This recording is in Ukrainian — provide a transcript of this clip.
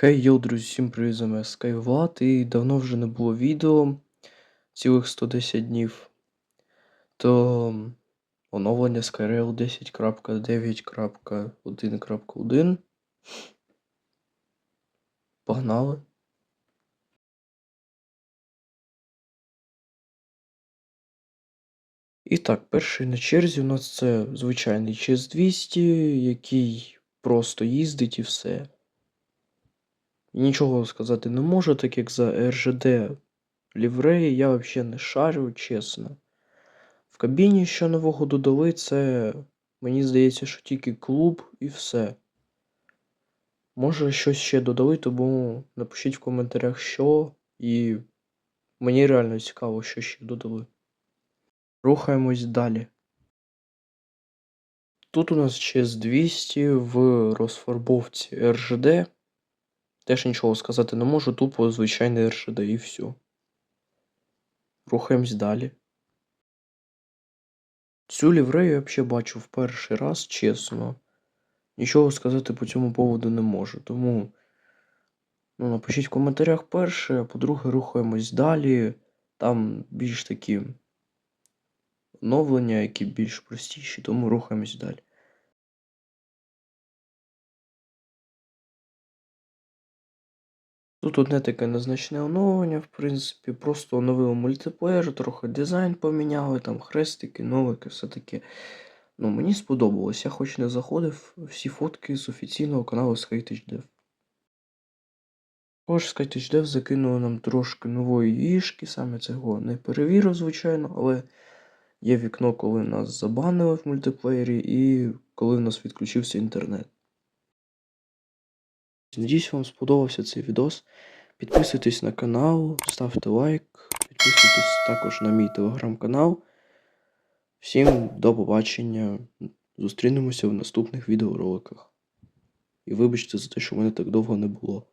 Хей, йоу, друзі, всім привіт, з вами Скайвлад, і давно вже не було відео, цілих 110 днів. То оновлення Skyrail 10.9.1.1. Погнали. І так, перший на черзі у нас це звичайний ЧС 200, який просто їздить і все. Нічого сказати не можу, так як за РЖД лівреї я взагалі не шарю, чесно. В кабіні що нового додали, це мені здається, що тільки клуб і все. Може, щось ще додали, тому напишіть в коментарях, що, і мені реально цікаво, що ще додали. Рухаємось далі. Тут у нас ЧС 200 в розфарбовці РЖД. Теж нічого сказати не можу, тупо звичайний РЖД і все. Рухаємось далі. Цю ліврею я взагалі бачу в перший раз, чесно. Нічого сказати по цьому поводу не можу. Тому ну, напишіть в коментарях перше, а по-друге, рухаємось далі. Там більш такі оновлення, які більш простіші, тому рухаємось далі. Тут одне таке незначне оновлення, в принципі, просто оновили мультиплеєр, трохи дизайн поміняли, там хрестики, нолики, все таке. Ну, мені сподобалось, я хоч не заходив всі фотки з офіційного каналу SkyTouchDev. Також SkyTouchDev закинули нам трошки нової вішки, саме цього не перевірив, звичайно, але є вікно, коли нас забанили в мультиплеєрі і коли в нас відключився інтернет. Надіюсь, вам сподобався цей відос. Підписуйтесь на канал, ставте лайк, підписуйтесь також на мій телеграм-канал. Всім до побачення. Зустрінемося в наступних відеороликах. І вибачте за те, що в мене так довго не було.